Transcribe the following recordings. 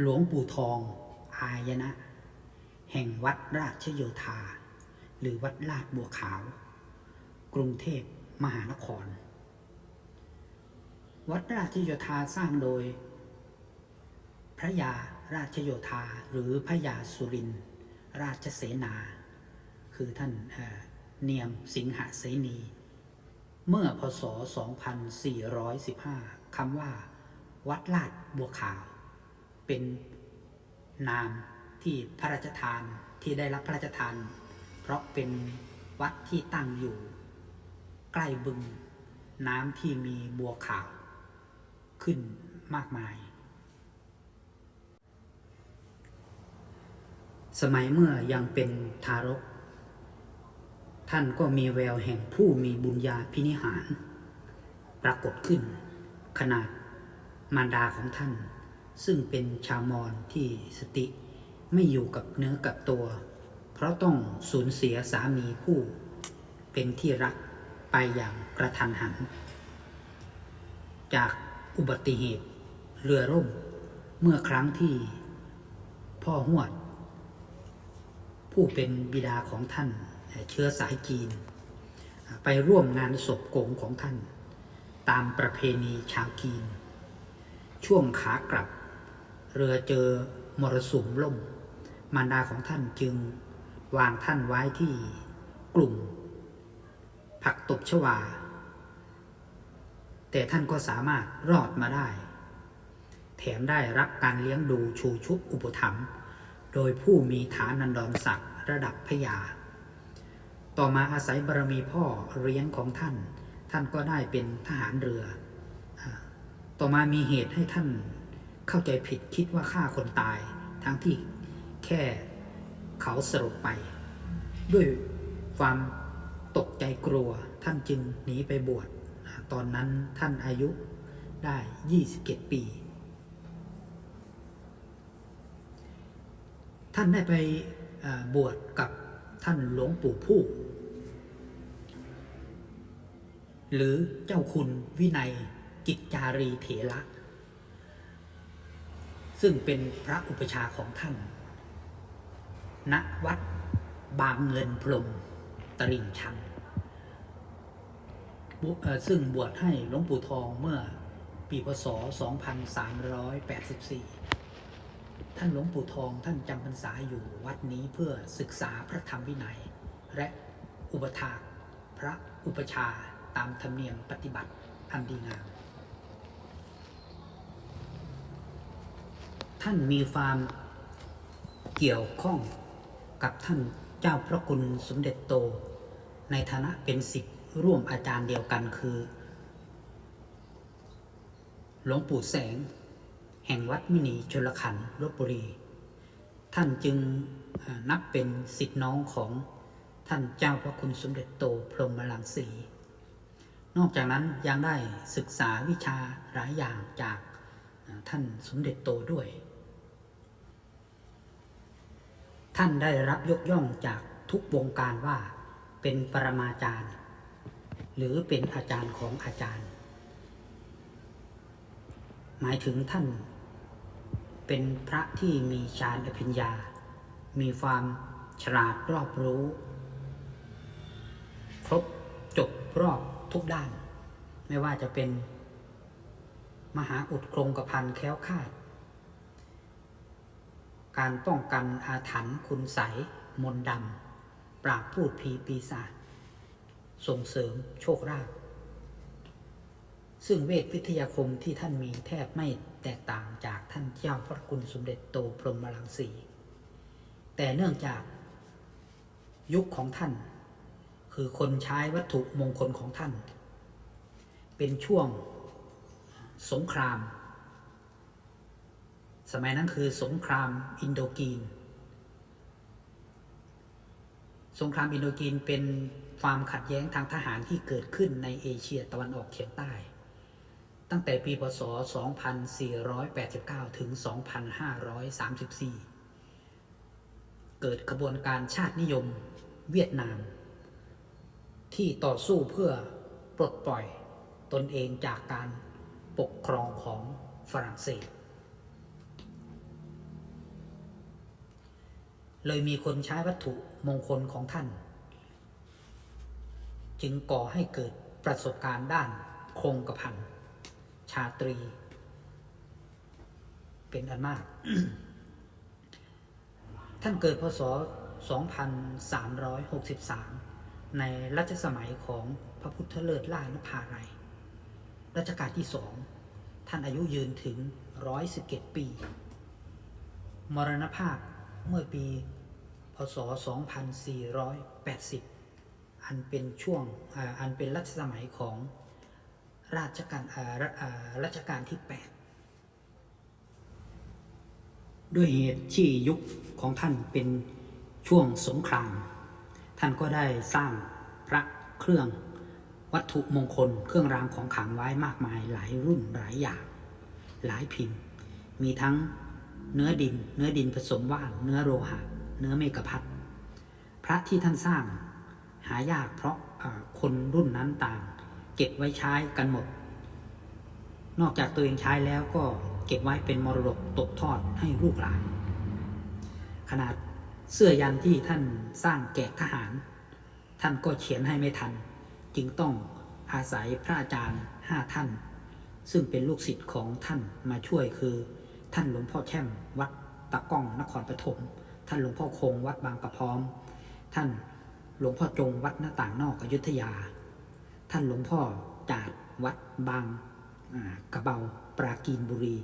หลวงปู่ทอง อายนะ แห่งวัดราชโยธา หรือวัดลาดบัวขาว กรุงเทพมหานคร วัดราชโยธาสร้างโดย พระยาราชโยธาหรือพระยาสุรินราชเสนา คือท่านเเนียมสิงหเสนี เมื่อพศ 2415คำว่า วัดลาดบัวขาว เป็นนามที่พระราชทานที่ได้รับพระราชทาน เพราะเป็นวัดที่ตั้งอยู่ ใกล้บึงน้ำที่มีบัวขาว ขึ้นมากมาย สมัยเมื่อยังเป็นทารก ท่านก็มีแววแห่งผู้มีบุญญาพินิหาร ปรากฏขึ้น ขนาดมารดาของท่าน ซึ่งเป็นชาวมอญที่สติไม่อยู่กับเนื้อกับตัว เพราะต้องสูญเสียสามีผู้ เป็นที่รักไปอย่างกระทันหัน จากอุบัติเหตุเรือร่มเมื่อครั้งที่พ่อหวด ผู้เป็นบิดาของท่านเชื้อสายจีน ไปร่วมงานศพโกงของท่าน ตามประเพณีชาวจีน ช่วงขากลับ เรือเจอมรสุมล่ม มารดาของท่านจึงวางท่านไว้ที่กลุ่ม ผักตบชวา แต่ท่านก็สามารถรอดมาได้ แถมได้รับการเลี้ยงดูชูชุบอุปถัมภ์โดยผู้มีฐานันดรศักดิ์ระดับพยา ต่อมาอาศัยบารมีพ่อเลี้ยงของท่าน ท่านก็ได้เป็นทหารเรือ ต่อมามีเหตุให้ท่าน เข้าใจผิดคิดว่าฆ่าคนตาย ทั้งที่แค่เขาสลบไป ด้วยความตกใจกลัวท่านจึงหนีไปบวชตอนนั้นท่านอายุได้ 27 ปี ท่านได้ไปบวชกับท่านหลวงปู่ผู้ หรือเจ้าคุณวินัยกิจจารีเถระ ซึ่งเป็นพระอุปชาของท่านณวัดบางเงินพรมตลิ่งชันซึ่งบวชให้หลวงปู่ทองเมื่อปีพศ 2384 ท่านหลวงปู่ทองท่านจำพรรษาอยู่วัดนี้เพื่อศึกษาพระธรรมวินัย และอุปถากพระอุปชาตามธรรมเนียมปฏิบัติอันดีงาม ท่านมีความเกี่ยวข้องกับท่านเจ้าพระคุณสมเด็จโต ในฐานะเป็นศิษย์ร่วมอาจารย์เดียวกันคือ หลวงปู่แสง แห่งวัดมินีชลขันธ์ลบบุรี ท่านจึงนับเป็นสิทธิน้องของท่านเจ้าพระคุณสมเด็จโตพรหมลังสี นอกจากนั้นยังได้ศึกษาวิชาหลายอย่างจากท่านสมเด็จโตด้วย ท่านได้รับยกย่องจากทุกวงการว่าเป็นปรมาจารย์ หรือเป็นอาจารย์ของอาจารย์ หมายถึงท่าน เป็นพระที่มีฌานอภิญญา มีความฉลาดรอบรู้ ครบจบรอบทุกด้าน ไม่ว่าจะเป็นมหาอุดครงกระพันแค้วคาด การป้องกันอาถรรพ์คุณใสมนดำ ปราบพูดผีปีศาจส่งเสริมโชคลาภซึ่งเวทวิทยาคมที่ท่านมีแทบไม่แตกต่างจากท่านเจ้าพระคุณสมเด็จโตพรหมลังสี แต่เนื่องจากยุคของท่าน คือคนใช้วัตถุมงคลของท่าน เป็นช่วงสงคราม สมัยนั้นคือสงครามอินโดกีน สงครามอินโดกีนเป็นความขัดแย้งทางทหารที่เกิดขึ้นในเอเชียตะวันออกเฉียงใต้ ตั้งแต่ปีพศ 2489 ถึง 2534 เกิดขบวนการชาตินิยมเวียดนาม ที่ต่อสู้เพื่อปลดปล่อยตนเองจากการปกครองของฝรั่งเศส เลยมีคนใช้วัตถุมงคลของท่าน จึงก่อให้เกิดประสบการณ์ด้านโครงกระพันชาตรี เป็นอันมาก ท่านเกิดพศ 2363 ในรัชสมัยของพระพุทธเลิศล่านภาไรยรัชกาลที่สองท่านอายุยืนถึง 111ปี มรณภาพ เมื่อปี พศ 2480 อันเป็นช่วงอันเป็นรัชสมัยของราชการรัอ่ารัชกาลที่ 8 ด้วยเหตุที่ยุคของท่านเป็นช่วงสงคราม ท่านก็ได้สร้างพระเครื่องวัตถุมงคลเครื่องรางของขลังไว้มากมายหลายรุ่นหลายอย่างหลายพิมพ์ มีทั้ง เนื้อดิน เนื้อดินผสมว่าน เนื้อโลหะ เนื้อเมกะพัดพระที่ท่านสร้างหายากเพราะคนรุ่นนั้นต่าง เก็บไว้ใช้กันหมด นอกจากตัวเองใช้แล้วก็เก็บไว้เป็นมรดกตกทอดให้ลูกหลาน ขนาดเสื้อยันที่ท่านสร้างแกะทหาร ท่านก็เขียนให้ไม่ทัน จึงต้องอาศัยพระอาจารย์ห้าท่าน ซึ่งเป็นลูกศิษย์ของท่านมาช่วยคือ ท่านหลวงพ่อแช่มวัดตะก้องนครปฐม ท่านหลวงพ่อคงวัดบางกระพร้อม ท่านหลวงพ่อจงวัดหน้าต่างนอกอยุธยา ท่านหลวงพ่อจาดวัดบางกระเบาปรากีนบุรี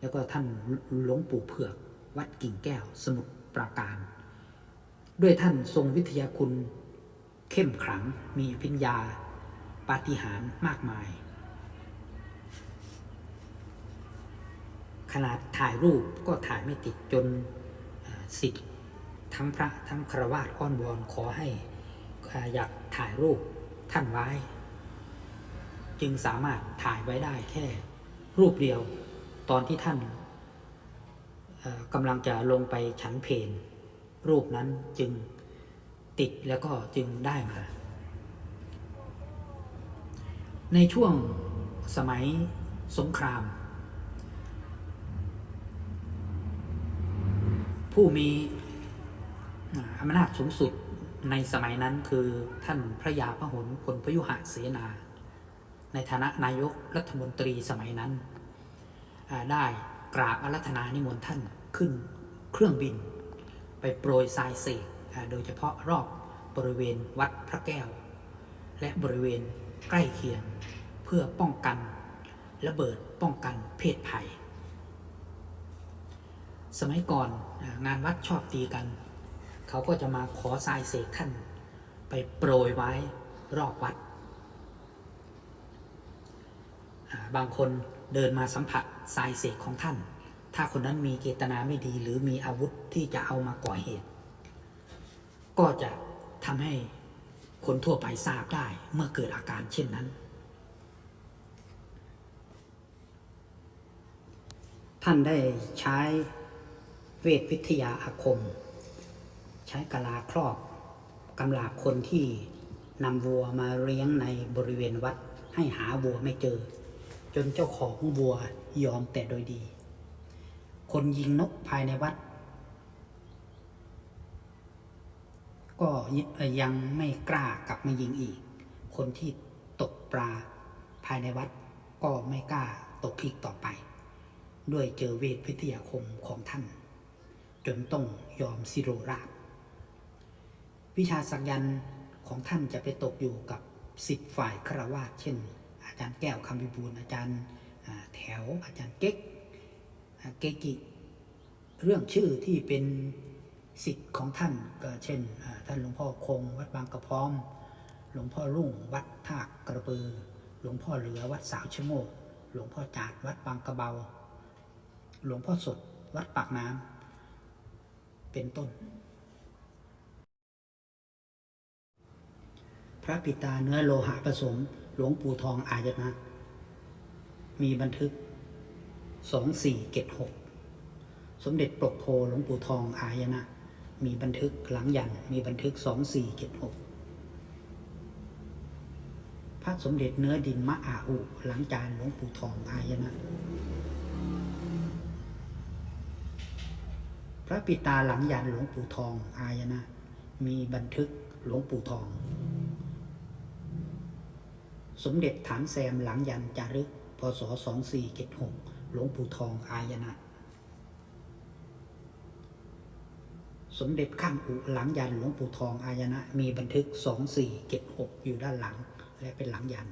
แล้วก็ท่านหลวงปู่เผือก วัดกิ่งแก้วสมุทรปราการ ด้วยท่านทรงวิทยาคุณเข้มขลังมีอภิญญาปาฏิหาริย์มากมาย ขนาดถ่ายรูปก็ถ่ายไม่ติดจนสิทธิ์ทั้งพระทั้งครวาสอ้อนวอนขอให้อยากถ่ายรูปท่านไว้ จึงสามารถถ่ายไว้ได้แค่รูปเดียวตอนที่ท่านกำลังจะลงไปฉันเพนรูปนั้นจึงติดแล้วก็จึงได้มา ในช่วงสมัยสงคราม ผู้มีอำนาจสูงสุดในสมัยนั้นคือท่านพระยาพหลพลพยุหะเสนา ในฐานะนายกรัฐมนตรีสมัยนั้น ได้กราบอารัธนานิมนต์ท่านขึ้นเครื่องบิน ไปโปรยทรายเสกโดยเฉพาะรอบบริเวณวัดพระแก้ว และบริเวณใกล้เคียงเพื่อป้องกันระเบิดป้องกันเพศภัย สมัยก่อนงานวัดชอบตีกัน เขาก็จะมาขอทรายเสกท่าน ไปโปรยไว้รอบวัด บางคนเดินมาสัมผัสทรายเสกของท่าน ถ้าคนนั้นมีเจตนาไม่ดีหรือมีอาวุธที่จะเอามาก่อเหตุ ก็จะทำให้คนทั่วไปทราบได้เมื่อเกิดอาการเช่นนั้น ท่านได้ใช้ เวทวิทยาอาคม ใช้กลาครอบกำลาบคนที่นำวัวมาเลี้ยงในบริเวณวัดให้หาวัวไม่เจอ จนเจ้าของวัวยอมแต่โดยดี คนยิงนกภายในวัด ก็ยังไม่กล้ากลับมายิงอีก คนที่ตกปลาภายในวัดก็ไม่กล้าตกอีกต่อไป ด้วยเจอเวทวิทยาคมของท่าน จนต้องยอมสิโรราบ วิชาสักยันของท่านจะไปตกอยู่กับสิทธิ์ฝ่ายคารวาสเช่น อาจารย์แก้วคำวิบูลย์อาจารย์แถวอาจารย์เก๊กเกกิ เรื่องชื่อที่เป็นสิทธิ์ของท่านก็เช่น ท่านหลวงพ่อคงวัดบางกระพร้อม หลวงพ่อรุ่งวัดท่ากระเบือ หลวงพ่อเหลือวัดสาวชะโงก หลวงพ่อจาดวัดบางกระเบา หลวงพ่อสดวัดปากน้ำ เป็นต้น พระปิตาเนื้อโลหะผสม หลวงปู่ทองอายนะ มีบันทึกสองสี่เกตหกสมเด็จปกโพหลวงปู่ทองอายนะ มีบันทึกหลังยันมีบันทึกสองสี่เกตหกพระสมเด็จเนื้อดินมะอาอุหลังจานหลวงปู่ทองอายนะ ระปิตาหลังยันหลวงปู่ทอง อายนะ มีบันทึกหลวงปู่ทอง สมเด็จฐานแซมหลังยันจารึก พศ 2476 หลวงปู่ทอง อายนะ สมเด็จข้างอุหลังยันหลวงปู่ทอง อายนะ มีบันทึก 2476 อยู่ด้านหลัง และเป็นหลังยัน